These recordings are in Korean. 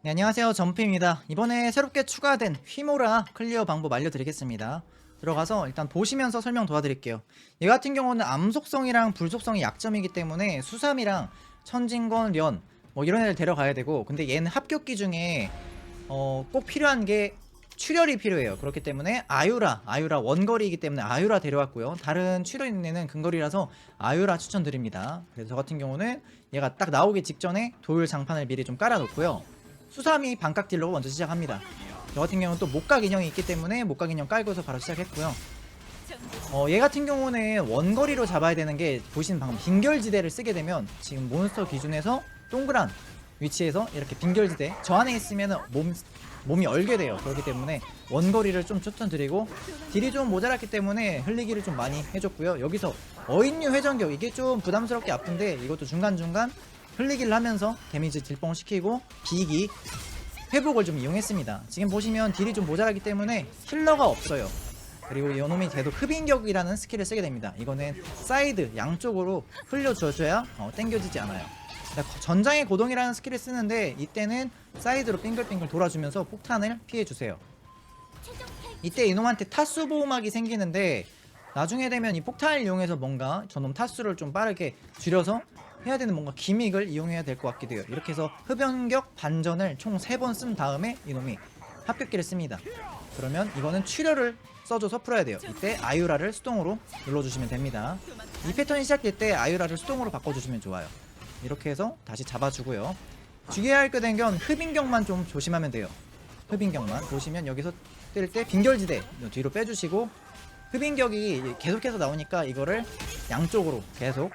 네, 안녕하세요. 점프입니다. 이번에 새롭게 추가된 휘모라 클리어 방법 알려드리겠습니다. 들어가서 일단 보시면서 설명 도와드릴게요. 얘 같은 경우는 암속성이랑 불속성이 약점이기 때문에 수삼이랑 천진권, 련, 뭐 이런 애들 데려가야 되고 근데 얘는 합격기 중에 어, 꼭 필요한 게 출혈이 필요해요. 그렇기 때문에 아유라, 아유라 원거리이기 때문에 아유라 데려왔고요. 다른 출혈 있는 애는 근거리라서 아유라 추천드립니다. 그래서 저 같은 경우는 얘가 딱 나오기 직전에 도율 장판을 미리 좀 깔아놓고요. 수삼이 반각 딜로 먼저 시작합니다. 저 같은 경우는 또 목각 인형이 있기 때문에 목각 인형 깔고서 바로 시작했고요. 어, 얘 같은 경우는 원거리로 잡아야 되는 게 보시는 방금 빙결지대를 쓰게 되면 지금 몬스터 기준에서 동그란 위치에서 이렇게 빙결지대 저 안에 있으면 몸 몸이 얼게 돼요. 그렇기 때문에 원거리를 좀 추천드리고 딜이 좀 모자랐기 때문에 흘리기를 좀 많이 해줬고요. 여기서 어인류 회전격 이게 좀 부담스럽게 아픈데 이것도 중간중간 흘리기를 하면서 데미지 딜뽕 시키고 비기 회복을 좀 이용했습니다. 지금 보시면 딜이 좀 모자라기 때문에 힐러가 없어요. 그리고 이놈이 계속 흡인격이라는 스킬을 쓰게 됩니다. 이거는 사이드 양쪽으로 흘려줘줘야 어, 땡겨지지 않아요. 그러니까 전장의 고동이라는 스킬을 쓰는데 이때는 사이드로 빙글빙글 돌아주면서 폭탄을 피해주세요. 이때 이놈한테 타수 보호막이 생기는데 나중에 되면 이 폭탄을 이용해서 뭔가 저놈 타수를 좀 빠르게 줄여서 해야 되는 뭔가 기믹을 이용해야 될 것 같기도 해요. 이렇게 해서 흡연격 반전을 총 3번 쓴 다음에 이놈이 합격기를 씁니다. 그러면 이거는 출혈을 써줘서 풀어야 돼요. 이때 아유라를 수동으로 눌러주시면 됩니다. 이 패턴이 시작될 때 아유라를 수동으로 바꿔주시면 좋아요. 이렇게 해서 다시 잡아주고요. 주의해야 할 게 된 건 흡인격만 좀 조심하면 돼요. 흡인격만 보시면 여기서 뜰때 빙결지대 뒤로 빼주시고 흡인격이 계속해서 나오니까 이거를 양쪽으로 계속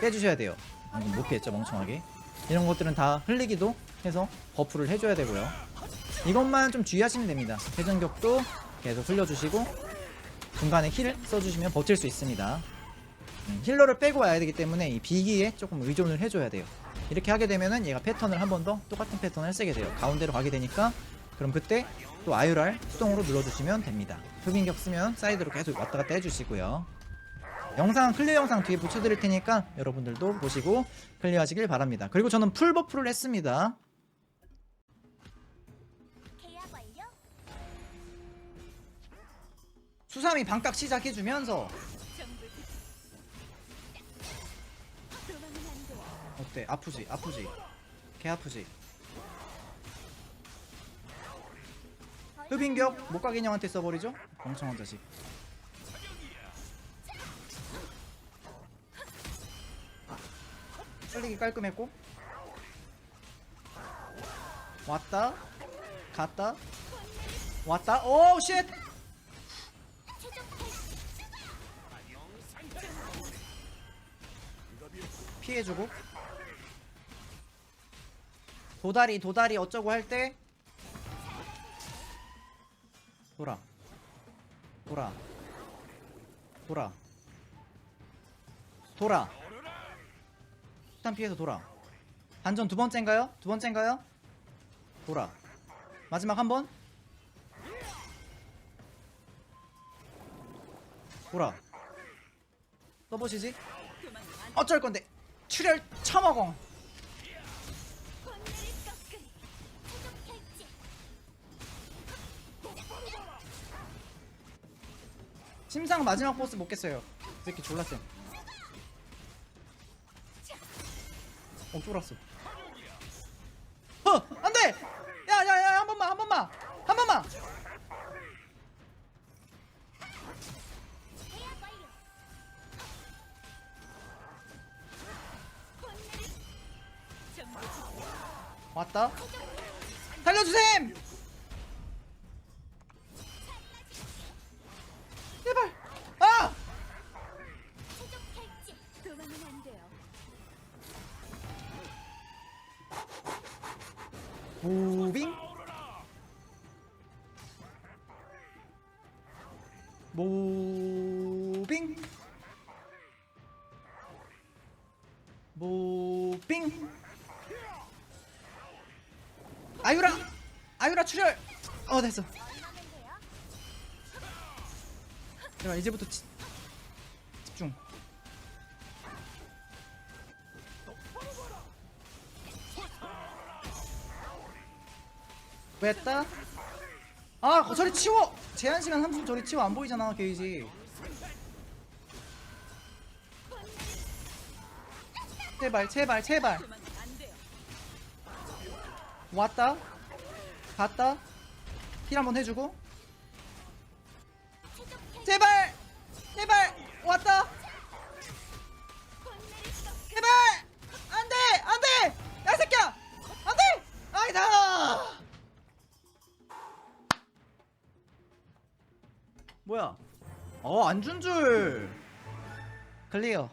빼주셔야 돼요. 아, 이거 못 피했죠 멍청하게. 이런 것들은 다 흘리기도 해서 버프를 해줘야 되고요. 이것만 좀 주의하시면 됩니다. 회전격도 계속 흘려주시고 중간에 힐을 써주시면 버틸 수 있습니다. 음, 힐러를 빼고 와야 되기 때문에 이 비기에 조금 의존을 해줘야 돼요. 이렇게 하게 되면은 얘가 패턴을 한 번 더 똑같은 패턴을 쓰게 돼요. 가운데로 가게 되니까 그럼 그때 또 아유랄 수동으로 눌러주시면 됩니다. 흡인격 쓰면 사이드로 계속 왔다 갔다 해주시고요. 영상 클리어 영상 뒤에 붙여드릴 테니까 여러분들도 보시고 클리어하시길 바랍니다. 그리고 저는 풀 버프를 했습니다. 수삼이 반각 시작해주면서. 어때? 아프지? 아프지? 개 아프지? 흡인격 목각 인형한테 써버리죠? 멍청한 자식 썰리기 깔끔했고. 왔다. 갔다. 왔다. 오우 쉣! 피해주고. 도다리 도다리 어쩌고 할 때. 돌아. 돌아. 돌아. 돌아 일단 피해서 돌아 반전 두 번째인가요? 두 번째인가요? 돌아 마지막 한번 돌아 써보시지 어쩔 건데 출혈 처먹어. 심상 마지막 보스 못 깼어요. 이 새끼 졸랐어. 어, 쫄았어. 어, 안 돼! 야, 야, 야, 한 번만, 한 번만! 한 번만! 왔다. 살려주셈! 무빙? 무빙? 무빙? 아유라! 아유라 출혈! 어 됐어? 제발 이제부터 지, 집중 뺐다? 아 거- 저리 치워! 제한시간 30분 저리 치워. 안 보이잖아 게이지. 제발 제발 제발. 왔다? 갔다? 힐 한번 해주고. 제발! 제발! 왔다 뭐야? 어 안 준 줄. 클리어